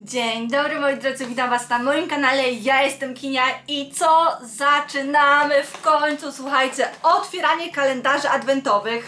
Dzień dobry moi drodzy, witam was na moim kanale, ja jestem Kinia i co? Zaczynamy w końcu, słuchajcie, otwieranie kalendarzy adwentowych.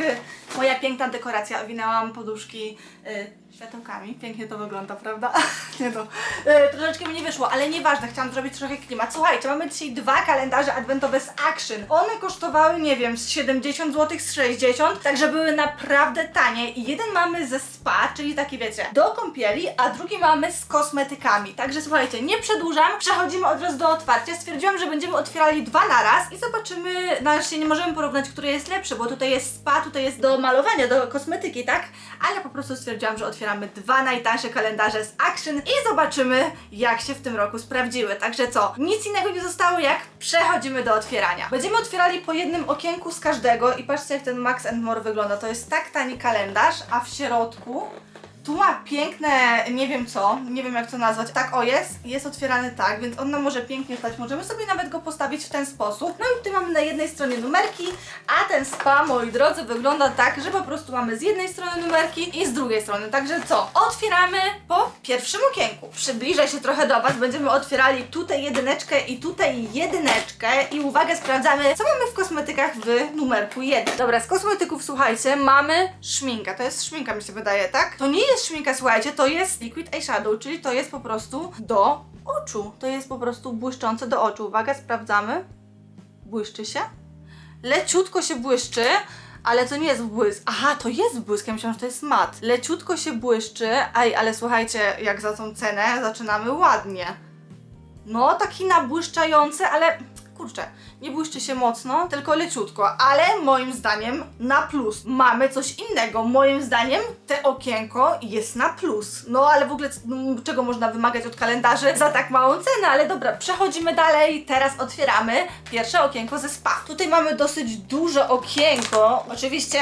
Moja piękna dekoracja, owinęłam poduszki y, światełkami, pięknie to wygląda, prawda? nie no, y, troszeczkę mi nie wyszło, ale nieważne, chciałam zrobić trochę klimat. Słuchajcie, mamy dzisiaj dwa kalendarze adwentowe z Action. One kosztowały, nie wiem, z 70 zł, z 60, także były naprawdę tanie i jeden mamy ze spa, czyli taki wiecie, do kąpieli, a drugi mamy z kosmetykami. Także słuchajcie, nie przedłużam, przechodzimy od razu do otwarcia. Stwierdziłam, że będziemy otwierali dwa na raz i zobaczymy, na razie nie możemy porównać, który jest lepszy, bo tutaj jest spa, tutaj jest do malowania, do kosmetyki, tak? Ale po prostu stwierdziłam, że otwieramy dwa najtańsze kalendarze z Action i zobaczymy, jak się w tym roku sprawdziły. Także co, nic innego nie zostało, jak przechodzimy do otwierania. Będziemy otwierali po jednym okienku z każdego i patrzcie, jak ten Max More wygląda. To jest tak tani kalendarz, a w środku tu ma piękne, nie wiem co, nie wiem jak to nazwać. Tak, o jest, jest otwierany tak, więc on nam może pięknie stać. Możemy sobie nawet go postawić w ten sposób. No i tutaj mamy na jednej stronie numerki, a ten spa, moi drodzy, wygląda tak, że po prostu mamy z jednej strony numerki i z drugiej strony. Także co? Otwieramy po pierwszym okienku. Przybliżę się trochę do Was, będziemy otwierali tutaj jedyneczkę i tutaj jedyneczkę i uwaga, sprawdzamy, co mamy w kosmetykach w numerku 1. Dobra, z kosmetyków, słuchajcie, mamy szminkę. To jest szminka, mi się wydaje, tak? To nie jest szminka, słuchajcie, to jest liquid eyeshadow, czyli to jest po prostu do oczu. To jest po prostu błyszczące do oczu. Uwaga, sprawdzamy. Błyszczy się? Leciutko się błyszczy, ale to nie jest błysk. Aha, to jest błysk, ja myślałam, że to jest mat. Leciutko się błyszczy, Aj, ale słuchajcie, jak za tą cenę zaczynamy ładnie. No, taki nabłyszczający, ale kurczę, nie błyszczy się mocno, tylko leciutko, ale moim zdaniem na plus. Mamy coś innego. Moim zdaniem te okienko jest na plus. No, ale w ogóle no, czego można wymagać od kalendarzy za tak małą cenę? Ale dobra, przechodzimy dalej. Teraz otwieramy pierwsze okienko ze spa. Tutaj mamy dosyć duże okienko. Oczywiście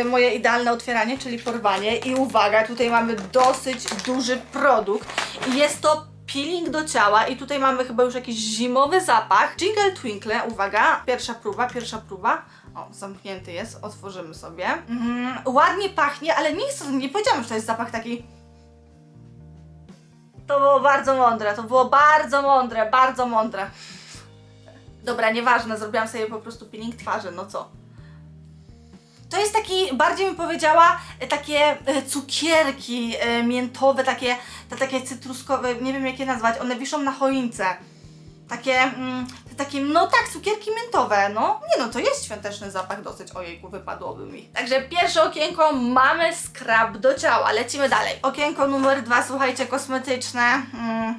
y, moje idealne otwieranie, czyli porwanie. I uwaga, tutaj mamy dosyć duży produkt. Jest to peeling do ciała i tutaj mamy chyba już jakiś zimowy zapach. Jingle Twinkle, uwaga, pierwsza próba, pierwsza próba. O, zamknięty jest, otworzymy sobie. Mhm, ładnie pachnie, ale nie jest nie powiedziałam, że to jest zapach taki... To było bardzo mądre, to było bardzo mądre, bardzo mądre. Dobra, nieważne, zrobiłam sobie po prostu peeling twarzy, no co? To jest taki, bardziej bym powiedziała, takie e, cukierki e, miętowe, takie, te takie cytruskowe, nie wiem jak je nazwać, one wiszą na choince. Takie, mm, takie, no tak, cukierki miętowe, no. Nie no, to jest świąteczny zapach dosyć, ojejku, wypadłoby mi. Także pierwsze okienko, mamy skrab do ciała, lecimy dalej. Okienko numer dwa, słuchajcie, kosmetyczne. Mm.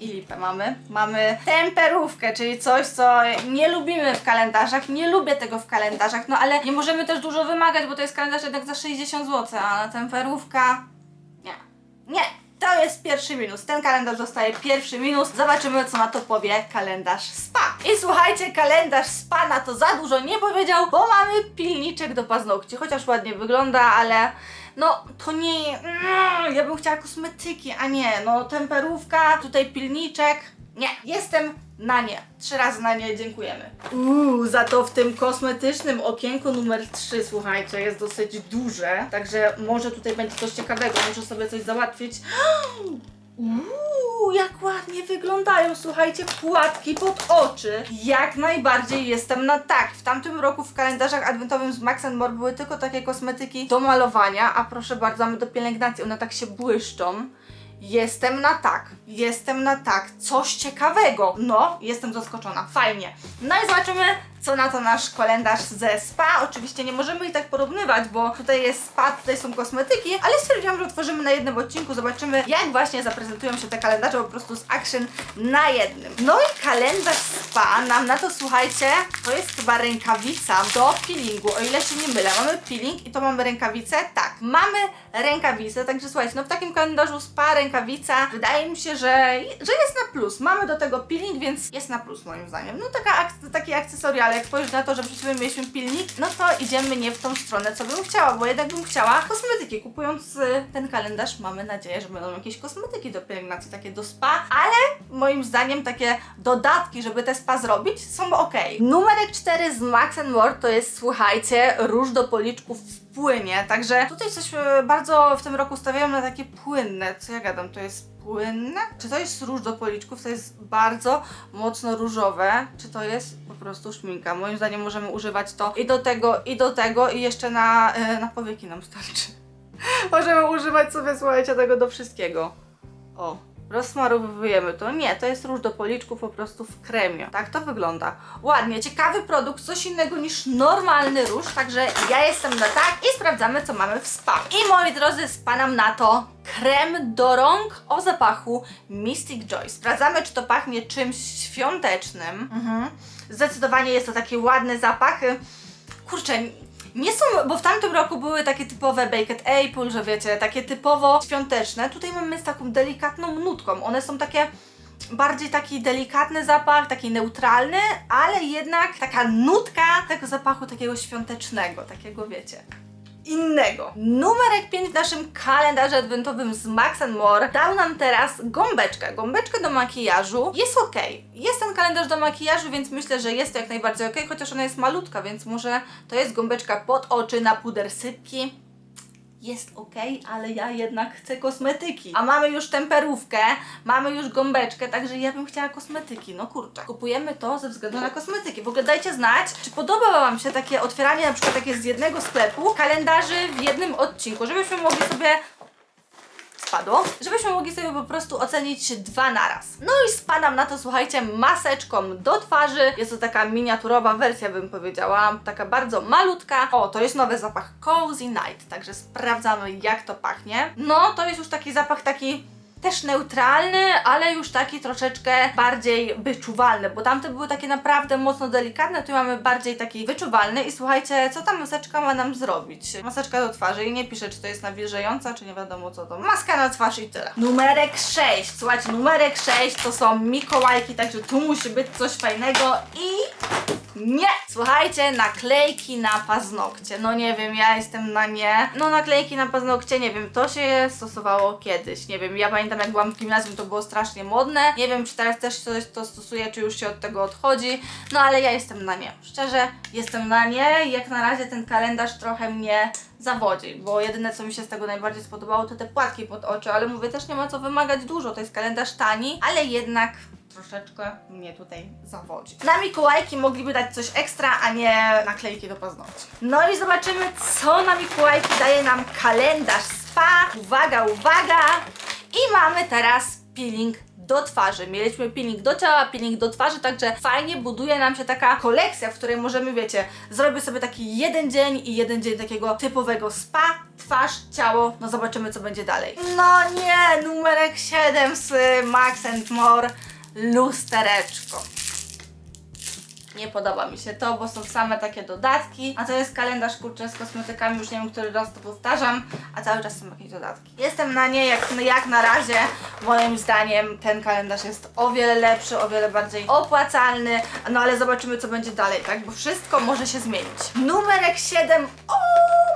I lipę mamy. Mamy temperówkę, czyli coś, co nie lubimy w kalendarzach. Nie lubię tego w kalendarzach, no ale nie możemy też dużo wymagać, bo to jest kalendarz jednak za 60 zł, a temperówka... Nie. Nie! To jest pierwszy minus. Ten kalendarz dostaje pierwszy minus. Zobaczymy, co na to powie kalendarz SPA. I słuchajcie, kalendarz SPA na to za dużo nie powiedział, bo mamy pilniczek do paznokci. Chociaż ładnie wygląda, ale no to nie. Mm, ja bym chciała kosmetyki, a nie. No temperówka, tutaj pilniczek. Nie, jestem na nie. Trzy razy na nie dziękujemy. Uuu, za to w tym kosmetycznym okienku numer 3, słuchajcie, jest dosyć duże. Także może tutaj będzie coś ciekawego. Muszę sobie coś załatwić. Uuu, jak ładnie wyglądają, słuchajcie, płatki pod oczy. Jak najbardziej jestem na tak. W tamtym roku w kalendarzach adwentowym z Max More były tylko takie kosmetyki do malowania, a proszę bardzo, mamy do pielęgnacji, one tak się błyszczą. Jestem na tak, jestem na tak, coś ciekawego. No, jestem zaskoczona, fajnie. No i zobaczymy, co na to nasz kalendarz ze spa. Oczywiście nie możemy ich tak porównywać, bo tutaj jest spa, tutaj są kosmetyki, ale stwierdziłam, że otworzymy na jednym odcinku, zobaczymy, jak właśnie zaprezentują się te kalendarze po prostu z Action na jednym. No i kalendarz spa nam na to, słuchajcie, to jest chyba rękawica do peelingu, o ile się nie mylę. Mamy peeling i to mamy rękawicę? Tak, mamy rękawicę, także słuchajcie, no w takim kalendarzu spa, rękawica, wydaje mi się, że, że jest na plus. Mamy do tego peeling, więc jest na plus moim zdaniem. No taka, ak- takie akcesoria, jak spojrzysz na to, że przed mieliśmy pilnik, no to idziemy nie w tą stronę, co bym chciała, bo jednak bym chciała kosmetyki. Kupując y, ten kalendarz, mamy nadzieję, że będą jakieś kosmetyki do pielęgnacji, takie do spa, ale moim zdaniem takie dodatki, żeby te spa zrobić, są ok. Numerek 4 z Max More to jest, słuchajcie, róż do policzków w płynie, także tutaj coś e, bardzo w tym roku stawiamy na takie płynne, co ja gadam, to jest płynne. Czy to jest róż do policzków? To jest bardzo mocno różowe. Czy to jest po prostu szminka? Moim zdaniem możemy używać to i do tego, i do tego, i jeszcze na, e, na powieki nam starczy. możemy używać sobie, słuchajcie, tego do wszystkiego. O, rozsmarowujemy to. Nie, to jest róż do policzków po prostu w kremie. Tak to wygląda. Ładnie, ciekawy produkt, coś innego niż normalny róż, także ja jestem na tak i sprawdzamy, co mamy w spa. I moi drodzy, spanam na to krem do rąk o zapachu Mystic Joy. Sprawdzamy, czy to pachnie czymś świątecznym. Mhm. Zdecydowanie jest to taki ładny zapach. Kurczę, nie są, bo w tamtym roku były takie typowe Baked Apple, że wiecie, takie typowo świąteczne. Tutaj mamy z taką delikatną nutką. One są takie bardziej taki delikatny zapach, taki neutralny, ale jednak taka nutka tego zapachu takiego świątecznego, takiego wiecie. Innego. Numerek 5 w naszym kalendarzu adwentowym z Max More dał nam teraz gąbeczkę. Gąbeczkę do makijażu. Jest ok. Jest ten kalendarz do makijażu, więc myślę, że jest to jak najbardziej ok, chociaż ona jest malutka, więc może to jest gąbeczka pod oczy na puder sypki jest ok, ale ja jednak chcę kosmetyki. A mamy już temperówkę, mamy już gąbeczkę, także ja bym chciała kosmetyki. No kurczę. Kupujemy to ze względu na kosmetyki. W ogóle dajcie znać, czy podoba Wam się takie otwieranie na przykład takie z jednego sklepu kalendarzy w jednym odcinku, żebyśmy mogli sobie spadło, żebyśmy mogli sobie po prostu ocenić dwa naraz. No i spadam na to, słuchajcie, maseczką do twarzy. Jest to taka miniaturowa wersja, bym powiedziała, taka bardzo malutka. O, to jest nowy zapach Cozy Night, także sprawdzamy jak to pachnie. No, to jest już taki zapach taki też neutralny, ale już taki troszeczkę bardziej wyczuwalny, bo tamte były takie naprawdę mocno delikatne, tu mamy bardziej taki wyczuwalny i słuchajcie, co ta maseczka ma nam zrobić? Maseczka do twarzy i nie pisze, czy to jest nawilżająca, czy nie wiadomo co to. Maska na twarz i tyle. Numerek 6, słuchajcie, numerek 6 to są Mikołajki, także tu musi być coś fajnego i nie! Słuchajcie, naklejki na paznokcie. No nie wiem, ja jestem na nie. No naklejki na paznokcie, nie wiem, to się stosowało kiedyś. Nie wiem, ja pamiętam jak byłam w gimnazjum, to było strasznie modne. Nie wiem, czy teraz też ktoś to stosuje, czy już się od tego odchodzi. No ale ja jestem na nie. Szczerze, jestem na nie. Jak na razie ten kalendarz trochę mnie zawodzi, bo jedyne co mi się z tego najbardziej spodobało to te płatki pod oczy, ale mówię, też nie ma co wymagać dużo. To jest kalendarz tani, ale jednak troszeczkę mnie tutaj zawodzi. Na Mikołajki mogliby dać coś ekstra, a nie naklejki do paznokci. No i zobaczymy, co na Mikołajki daje nam kalendarz spa. Uwaga, uwaga! I mamy teraz peeling do twarzy. Mieliśmy peeling do ciała, peeling do twarzy, także fajnie buduje nam się taka kolekcja, w której możemy, wiecie, zrobić sobie taki jeden dzień i jeden dzień takiego typowego spa, twarz, ciało. No zobaczymy, co będzie dalej. No nie, numerek 7 z Max More lustereczko. Nie podoba mi się to, bo są same takie dodatki, a to jest kalendarz kurczę z kosmetykami, już nie wiem, który raz to powtarzam, a cały czas są jakieś dodatki. Jestem na nie jak, jak na razie, moim zdaniem ten kalendarz jest o wiele lepszy, o wiele bardziej opłacalny, no ale zobaczymy co będzie dalej, tak, bo wszystko może się zmienić. Numerek 7, o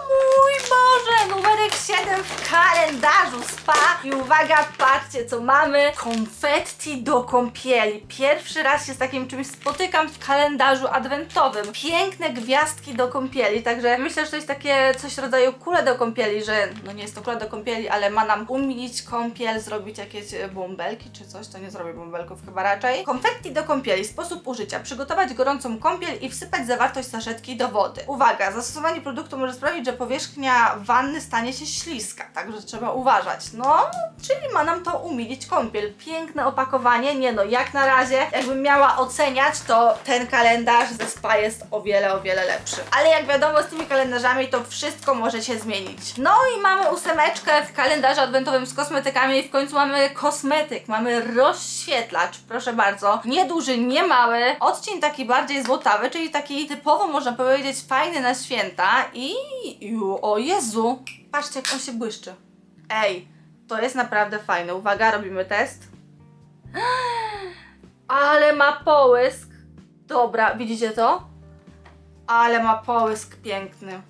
mój Boże, numerek 7 w kalendarzu spa. I uwaga, patrzcie co mamy, konfetti do kąpieli. Pierwszy raz się z takim czymś spotykam w kalendarzu adwentowym. Piękne gwiazdki do kąpieli, także myślę, że to jest takie coś rodzaju kule do kąpieli, że no nie jest to kula do kąpieli, ale ma nam umilić kąpiel, zrobić jakieś e, bąbelki czy coś, to nie zrobię bąbelków chyba raczej. Konfetti do kąpieli, sposób użycia. Przygotować gorącą kąpiel i wsypać zawartość saszetki do wody. Uwaga, zastosowanie produktu może sprawić, że powierzchnia wanny stanie się śliska, także trzeba uważać. No, czyli ma nam to umilić kąpiel. Piękne opakowanie, nie no, jak na razie, jakbym miała oceniać, to ten kalendarz ze spa jest o wiele, o wiele lepszy. Ale jak wiadomo, z tymi kalendarzami to wszystko może się zmienić. No i mamy ósemeczkę w kalendarzu adwentowym z kosmetykami i w końcu mamy kosmetyk, mamy rozświetlacz, proszę bardzo. Nieduży, nie mały, odcień taki bardziej złotawy, czyli taki typowo można powiedzieć fajny na święta i o Jezu, patrzcie jak on się błyszczy. Ej, to jest naprawdę fajne. Uwaga, robimy test. Ale ma połysk. Dobra, widzicie to? Ale ma połysk piękny.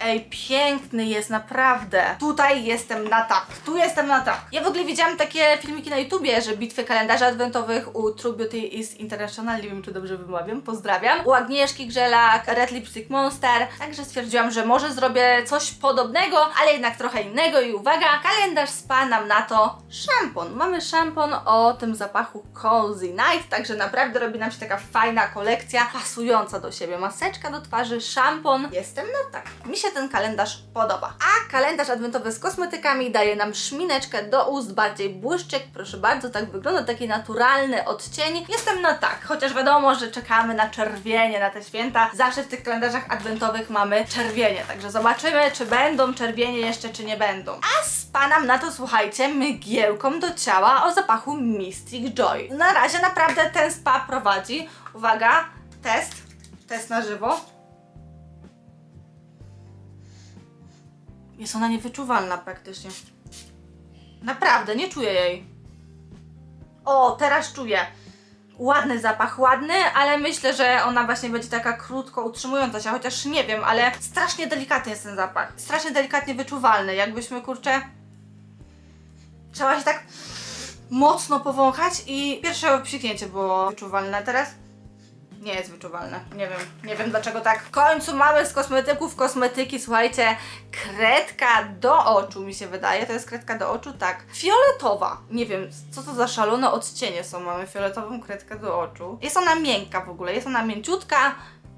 Ej, piękny jest, naprawdę. Tutaj jestem na tak, tu jestem na tak. Ja w ogóle widziałam takie filmiki na YouTubie, że bitwy kalendarzy adwentowych u True Beauty is International, nie wiem czy dobrze wymawiam, pozdrawiam. U Agnieszki Grzelak, Red Lipstick Monster, także stwierdziłam, że może zrobię coś podobnego, ale jednak trochę innego i uwaga, kalendarz spa nam na to szampon. Mamy szampon o tym zapachu Cozy Night, także naprawdę robi nam się taka fajna kolekcja, pasująca do siebie. Maseczka do twarzy, szampon. Jestem na tak. Mi się ten kalendarz podoba. A kalendarz adwentowy z kosmetykami daje nam szmineczkę do ust, bardziej błyszczyk. Proszę bardzo, tak wygląda, taki naturalny odcień. Jestem na tak, chociaż wiadomo, że czekamy na czerwienie, na te święta. Zawsze w tych kalendarzach adwentowych mamy czerwienie, także zobaczymy, czy będą czerwienie jeszcze, czy nie będą. A spa nam na to, słuchajcie, mgiełką do ciała o zapachu Mystic Joy. Na razie naprawdę ten spa prowadzi. Uwaga, test, test na żywo. Jest ona niewyczuwalna praktycznie. Naprawdę, nie czuję jej. O, teraz czuję. Ładny zapach, ładny, ale myślę, że ona właśnie będzie taka krótko utrzymująca się, chociaż nie wiem, ale strasznie delikatny jest ten zapach. Strasznie delikatnie wyczuwalny, jakbyśmy kurczę. Trzeba się tak mocno powąchać i pierwsze psiknięcie było wyczuwalne, teraz nie jest wyczuwalne. Nie wiem, nie wiem dlaczego tak. W końcu mamy z kosmetyków kosmetyki, słuchajcie, kredka do oczu mi się wydaje. To jest kredka do oczu, tak. Fioletowa. Nie wiem, co to za szalone odcienie są. Mamy fioletową kredkę do oczu. Jest ona miękka w ogóle, jest ona mięciutka.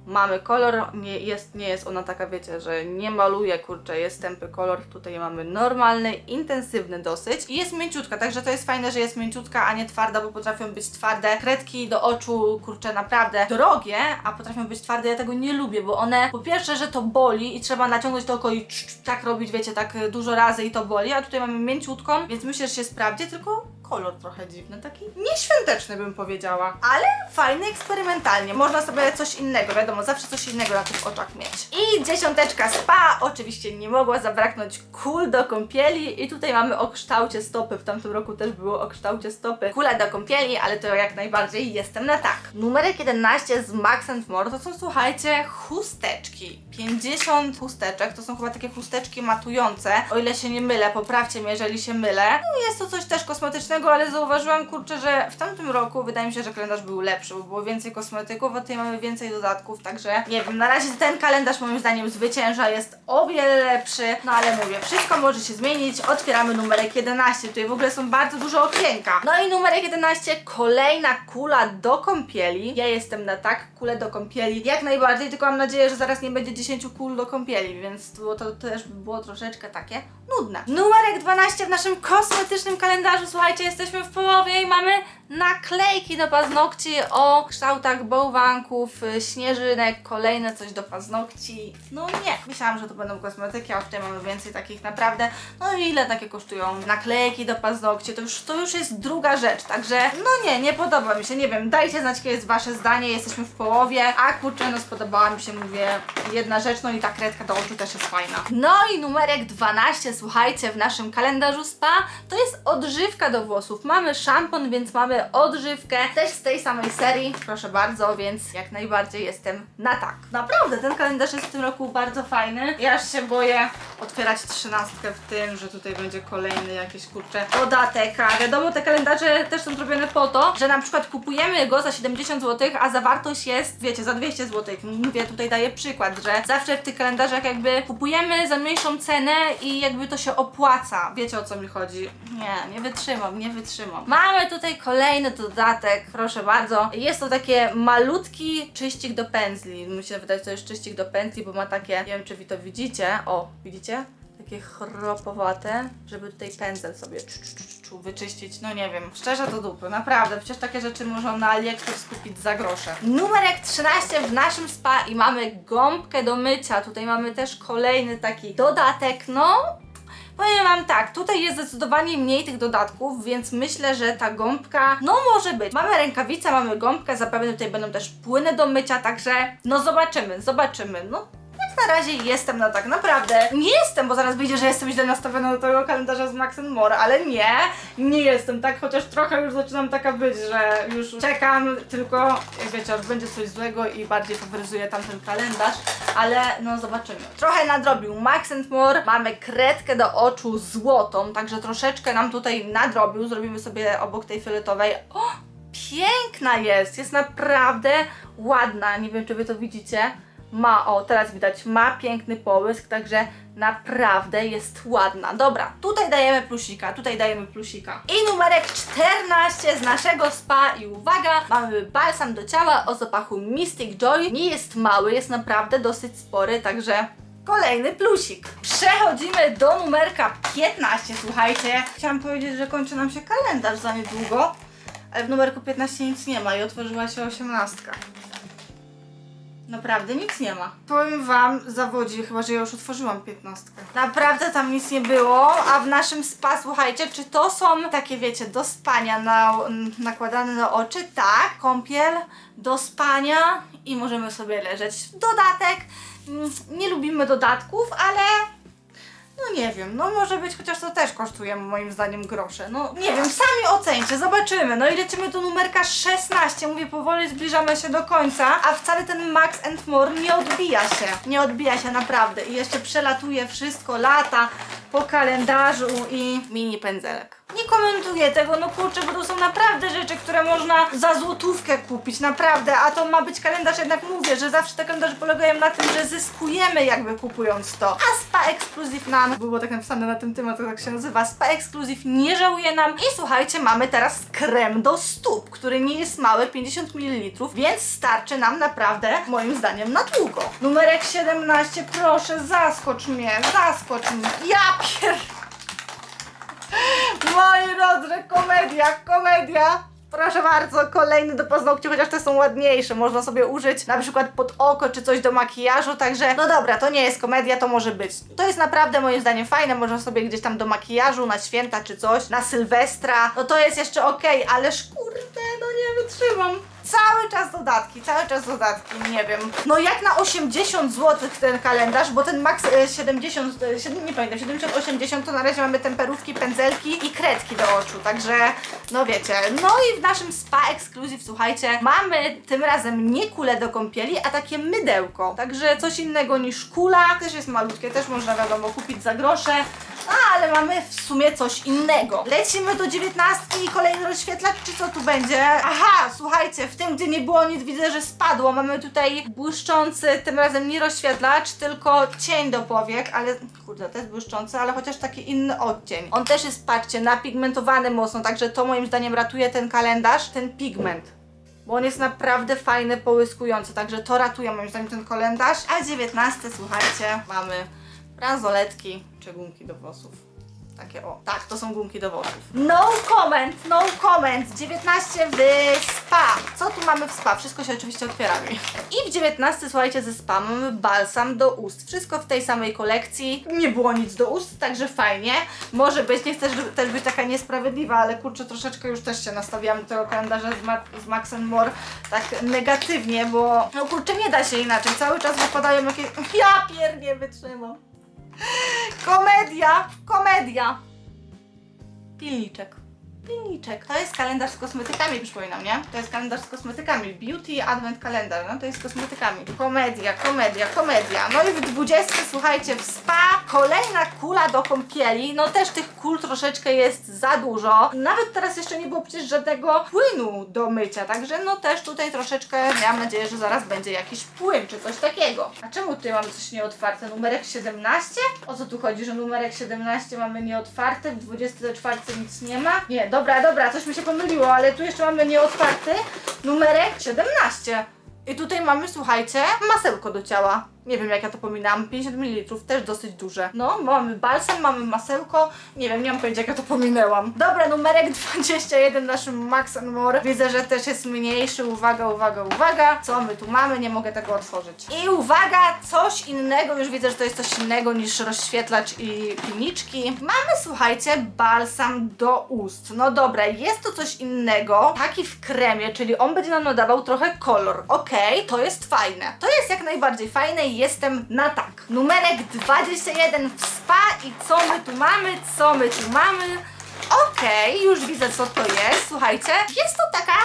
Mamy kolor, nie jest, nie jest ona taka, wiecie, że nie maluje, kurczę, jest tępy kolor. Tutaj mamy normalny, intensywny dosyć i jest mięciutka, także to jest fajne, że jest mięciutka, a nie twarda, bo potrafią być twarde kredki do oczu, kurczę, naprawdę drogie, a potrafią być twarde, ja tego nie lubię, bo one, po pierwsze, że to boli i trzeba naciągnąć to oko i tak robić, wiecie, tak dużo razy i to boli, a tutaj mamy mięciutką, więc myślę, że się sprawdzi, tylko kolor trochę dziwny, taki nieświąteczny bym powiedziała, ale fajny eksperymentalnie. Można sobie coś innego, wiadomo, zawsze coś innego na tych oczach mieć. I dziesiąteczka spa, oczywiście nie mogła zabraknąć kul do kąpieli i tutaj mamy o kształcie stopy, w tamtym roku też było o kształcie stopy. Kula do kąpieli, ale to jak najbardziej jestem na tak. Numerek 11 z Max and More to są, słuchajcie, chusteczki. 50 chusteczek, to są chyba takie chusteczki matujące, o ile się nie mylę, poprawcie mnie, jeżeli się mylę. No jest to coś też kosmetycznego, ale zauważyłam, kurczę, że w tamtym roku wydaje mi się, że kalendarz był lepszy, bo było więcej kosmetyków, a tutaj mamy więcej dodatków, także nie wiem, na razie ten kalendarz moim zdaniem zwycięża, jest o wiele lepszy, no ale mówię, wszystko może się zmienić, otwieramy numerek 11, tutaj w ogóle są bardzo duże okienka. No i numerek 11, kolejna kula do kąpieli, ja jestem na tak, kulę do kąpieli, jak najbardziej, tylko mam nadzieję, że zaraz nie będzie 10 kul do kąpieli, więc to, to też by było troszeczkę takie nudne. Numerek 12 w naszym kosmetycznym kalendarzu, słuchajcie, jesteśmy w połowie i mamy naklejki do paznokci o kształtach bałwanków, y, śnieżynek, kolejne coś do paznokci. No nie, myślałam, że to będą kosmetyki, a tutaj mamy więcej takich naprawdę. No i ile takie kosztują? Naklejki do paznokci, to już, to już jest druga rzecz, także no nie, nie podoba mi się, nie wiem, dajcie znać, jakie jest wasze zdanie, jesteśmy w połowie, a kurczę, no spodobała mi się, mówię, jedna rzecz, no i ta kredka do oczu też jest fajna. No i numerek 12, słuchajcie, w naszym kalendarzu spa, to jest odżywka do włosów. Mamy szampon, więc mamy odżywkę, też z tej samej serii, proszę bardzo, więc jak najbardziej jestem na tak. Naprawdę, ten kalendarz jest w tym roku bardzo fajny. Ja aż się boję otwierać trzynastkę w tym, że tutaj będzie kolejny jakiś kurczę dodatek, a wiadomo, te kalendarze też są zrobione po to, że na przykład kupujemy go za 70 zł, a zawartość jest, wiecie, za 200 zł. Mówię, tutaj daję przykład, że zawsze w tych kalendarzach jakby kupujemy za mniejszą cenę i jakby to się opłaca. Wiecie o co mi chodzi? Nie, nie wytrzymam, nie wytrzymam. Mamy tutaj kolejny dodatek, proszę bardzo. Jest to takie malutki czyścik do pędzli. Mi się wydaje, że to jest czyścik do pędzli, bo ma takie, nie wiem czy wy to widzicie. O, widzicie? Takie chropowate, żeby tutaj pędzel sobie wyczyścić. No nie wiem, szczerze to dupy, naprawdę. Przecież takie rzeczy można na AliExpress kupić za grosze. Numerek 13 w naszym spa i mamy gąbkę do mycia. Tutaj mamy też kolejny taki dodatek, no Powiem Wam tak, tutaj jest zdecydowanie mniej tych dodatków, więc myślę, że ta gąbka, no może być. Mamy rękawice, mamy gąbkę, zapewne tutaj będą też płyny do mycia, także no zobaczymy, zobaczymy. No na razie jestem na tak naprawdę. Nie jestem, bo zaraz wyjdzie, że jestem źle nastawiona do tego kalendarza z Max More, ale nie, nie jestem tak, chociaż trochę już zaczynam taka być, że już czekam, tylko jak wiecie, aż będzie coś złego i bardziej faworyzuję tamten kalendarz, ale no zobaczymy. Trochę nadrobił Max More, mamy kredkę do oczu złotą, także troszeczkę nam tutaj nadrobił, zrobimy sobie obok tej fioletowej. O, piękna jest, jest naprawdę ładna, nie wiem czy wy to widzicie. Ma, o teraz widać, ma piękny połysk, także naprawdę jest ładna. Dobra, tutaj dajemy plusika, tutaj dajemy plusika. I numerek 14 z naszego spa i uwaga, mamy balsam do ciała o zapachu Mystic Joy. Nie jest mały, jest naprawdę dosyć spory, także Kolejny plusik. Przechodzimy do numerka 15. Słuchajcie, chciałam powiedzieć, że kończy nam się kalendarz za niedługo, ale w numerku 15 nic nie ma i otworzyła się 18. Naprawdę nic nie ma. Powiem wam, zawodzi, chyba że ja już otworzyłam 15. Naprawdę tam nic nie było, a w naszym spa, słuchajcie, czy to są takie, wiecie, do spania na, nakładane na oczy? Tak, kąpiel, do spania i możemy sobie leżeć. Dodatek, mm, nie lubimy dodatków, ale nie wiem, no może być, chociaż to też kosztuje moim zdaniem grosze. No nie wiem, sami ocencie, zobaczymy. No i lecimy do numerka 16. Mówię, powoli zbliżamy się do końca, a wcale ten Max and More nie odbija się. Nie odbija się naprawdę. I jeszcze przelatuje wszystko, lata po kalendarzu i mini pędzelek. Nie komentuję tego, no kurczę, bo to są naprawdę rzeczy, które można za złotówkę kupić, naprawdę, a to ma być kalendarz, jednak mówię, że zawsze te kalendarze polegają na tym, że zyskujemy jakby kupując to. A Spa Exclusive nam, było tak napisane na tym temat, tak się nazywa, Spa Exclusive nie żałuje nam i słuchajcie, mamy teraz krem do stóp, który nie jest mały, 50 ml, więc starczy nam naprawdę, moim zdaniem, na długo. Numerek 17, proszę, zaskocz mnie, zaskocz mnie, ja pier... Moi drodzy, komedia, komedia. Proszę bardzo, kolejny do paznokci, chociaż te są ładniejsze. Można sobie użyć na przykład pod oko czy coś do makijażu, także no dobra, to nie jest komedia, to może być. To jest naprawdę moim zdaniem fajne, można sobie gdzieś tam do makijażu, na święta czy coś, na Sylwestra. No to jest jeszcze okej, ależ kurde, no nie wytrzymam. Cały czas dodatki, cały czas dodatki, nie wiem. No jak na 80 zł ten kalendarz, bo ten max e, 70, e, 7, nie pamiętam, 70, 80 to na razie mamy temperówki, pędzelki i kredki do oczu, także no wiecie. No i w naszym spa exclusive, słuchajcie, mamy tym razem nie kulę do kąpieli, a takie mydełko. Także coś innego niż kula, też jest malutkie, też można wiadomo kupić za grosze. Ale mamy w sumie coś innego. Lecimy do 19 i kolejny rozświetlacz, czy co tu będzie? Aha, słuchajcie, w tym, gdzie nie było nic, widzę, że spadło. Mamy tutaj błyszczący, tym razem nie rozświetlacz, tylko cień do powiek, ale kurde, to jest błyszczący, ale chociaż taki inny odcień. On też jest, patrzcie, napigmentowany mocno, także to moim zdaniem ratuje ten kalendarz, ten pigment. Bo on jest naprawdę fajny, połyskujący, także to ratuje moim zdaniem ten kalendarz. A 19, słuchajcie, mamy bransoletki czy do włosów. Takie o. Tak, to są gumki do włosów. No comment, no comment. 19 w spa. Co tu mamy w spa? Wszystko się oczywiście otwiera mi. I w 19, słuchajcie, ze spa mamy balsam do ust. Wszystko w tej samej kolekcji. Nie było nic do ust, także fajnie. Może być, nie chcę też być taka niesprawiedliwa, ale kurczę, troszeczkę już też się nastawiłam do tego kalendarza z, Ma z Max More tak negatywnie, bo no kurczę, nie da się inaczej. Cały czas wypadają jakieś... Ja pier nie wytrzymam. Komedia! Komedia! Pilniczek. Pilniczek. To jest kalendarz z kosmetykami, przypominam, nie? To jest kalendarz z kosmetykami. Beauty Advent Calendar, no to jest z kosmetykami. Komedia, komedia, komedia. No i w 20, słuchajcie, w spa kolejna kula do kąpieli. No też tych kul troszeczkę jest za dużo. Nawet teraz jeszcze nie było przecież żadnego płynu do mycia, także no też tutaj troszeczkę miałam nadzieję, że zaraz będzie jakiś płyn czy coś takiego. A czemu tutaj mamy coś nieotwarte? Numerek 17? O co tu chodzi, że numerek 17 mamy nieotwarty, w 24 nic nie ma? Nie, dobra, dobra, coś mi się pomyliło, ale tu jeszcze mamy nieotwarty numerek 17. I tutaj mamy, słuchajcie, masełko do ciała. Nie wiem jak ja to pominęłam, 50 ml, też dosyć duże. No, mamy balsam, mamy masełko, nie wiem, nie mam pojęcia jak ja to pominęłam. Dobra, numerek 21 naszym Max More. Widzę, że też jest mniejszy, uwaga, uwaga, uwaga. Co my tu mamy? Nie mogę tego otworzyć. I uwaga, coś innego, już widzę, że to jest coś innego niż rozświetlacz i pilniczki. Mamy, słuchajcie, balsam do ust. No dobra, jest to coś innego, taki w kremie, czyli on będzie nam nadawał trochę kolor. Okej, to jest fajne. To jest jak najbardziej fajne, jestem na tak. Numerek 21 w spa i co my tu mamy, co my tu mamy? Okej, już widzę co to jest. Słuchajcie, jest to taka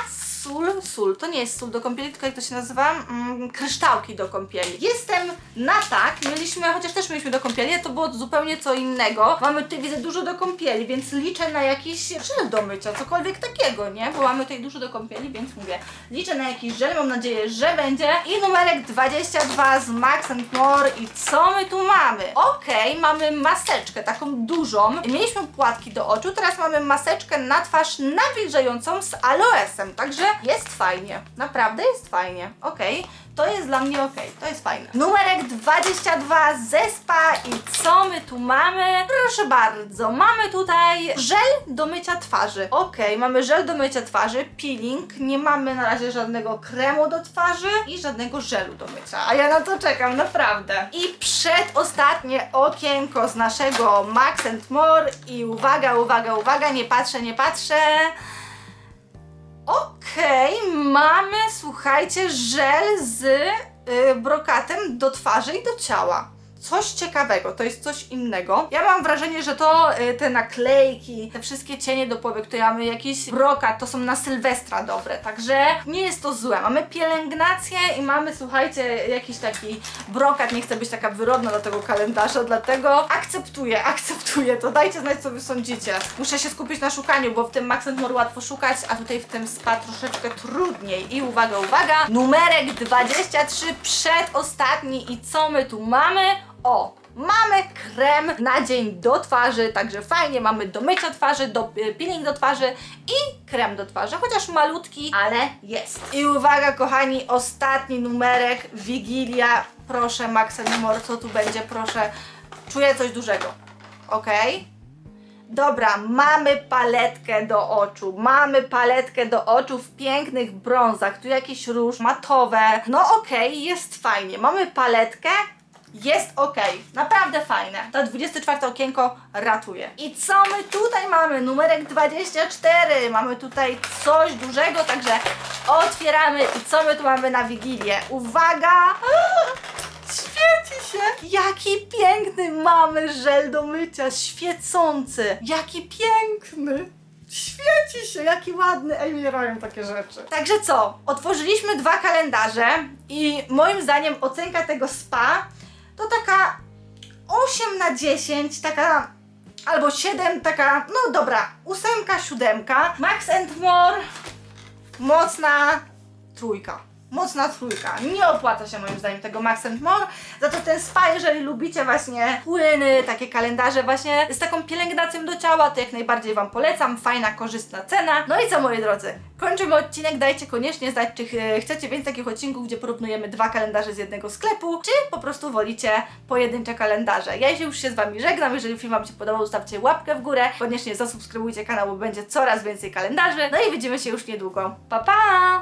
sól, sól, to nie jest sól do kąpieli, tylko jak to się nazywa? Mm, kryształki do kąpieli. Jestem na tak, mieliśmy, chociaż też mieliśmy do kąpieli, to było zupełnie co innego. Mamy tutaj, widzę, dużo do kąpieli, więc liczę na jakiś żel do mycia, cokolwiek takiego, nie? Bo mamy tutaj dużo do kąpieli, więc mówię, liczę na jakiś żel, mam nadzieję, że będzie. I numerek 22 z Max More i co my tu mamy? Okej, mamy maseczkę, taką dużą. Mieliśmy płatki do oczu, teraz mamy maseczkę na twarz nawilżającą z aloesem, także jest fajnie, naprawdę jest fajnie. Okej, to jest dla mnie okej, to jest fajne. Numerek 22 ze spa i co my tu mamy? Proszę bardzo, mamy tutaj żel do mycia twarzy. Okej, mamy żel do mycia twarzy, peeling, nie mamy na razie żadnego kremu do twarzy i żadnego żelu do mycia, a ja na to czekam, naprawdę. I przedostatnie okienko z naszego Max More i uwaga, uwaga, uwaga, nie patrzę, nie patrzę. Okej, mamy, słuchajcie, żel z y, brokatem do twarzy i do ciała. Coś ciekawego, to jest coś innego. Ja mam wrażenie, że to y, te naklejki, te wszystkie cienie do powiek, które mamy jakiś brokat, to są na Sylwestra dobre, także nie jest to złe. Mamy pielęgnację i mamy, słuchajcie, jakiś taki brokat, nie chcę być taka wyrodna do tego kalendarza, dlatego akceptuję, akceptuję to. Dajcie znać, co wy sądzicie. Muszę się skupić na szukaniu, bo w tym Max and More łatwo szukać, a tutaj w tym spa troszeczkę trudniej. I uwaga, uwaga, numerek 23, przedostatni i co my tu mamy? O, mamy krem na dzień do twarzy, także fajnie, mamy do mycia twarzy, do y, peeling do twarzy i krem do twarzy, chociaż malutki, ale jest. I uwaga kochani, ostatni numerek, Wigilia, proszę Max and More, co tu będzie, proszę, czuję coś dużego, okej? Dobra, mamy paletkę do oczu. Mamy paletkę do oczu w pięknych brązach. Tu jakieś róż matowe. No okej, jest fajnie. Mamy paletkę. Jest okej, naprawdę fajne. To 24 okienko ratuje. I co my tutaj mamy? Numerek 24. Mamy tutaj coś dużego, także otwieramy. I co my tu mamy na Wigilię? Uwaga! Świeci się! Jaki piękny mamy żel do mycia, świecący. Jaki piękny. Świeci się, jaki ładny. Ej, robią takie rzeczy. Także co? Otworzyliśmy dwa kalendarze i moim zdaniem ocenka tego spa to taka 8 na 10, taka albo 7, taka, no dobra, ósemka, siódemka. Max and More, mocna trójka. Mocna trójka. Nie opłaca się moim zdaniem tego Max More. Za to ten spa, jeżeli lubicie właśnie płyny, takie kalendarze właśnie z taką pielęgnacją do ciała, to jak najbardziej Wam polecam. Fajna, korzystna cena. No i co moi drodzy? Kończymy odcinek. Dajcie koniecznie znać, czy ch- chcecie więcej takich odcinków, gdzie porównujemy dwa kalendarze z jednego sklepu, czy po prostu wolicie pojedyncze kalendarze. Ja już się z Wami żegnam. Jeżeli film Wam się podobał, zostawcie łapkę w górę. Koniecznie zasubskrybujcie kanał, bo będzie coraz więcej kalendarzy. No i widzimy się już niedługo. Pa, pa!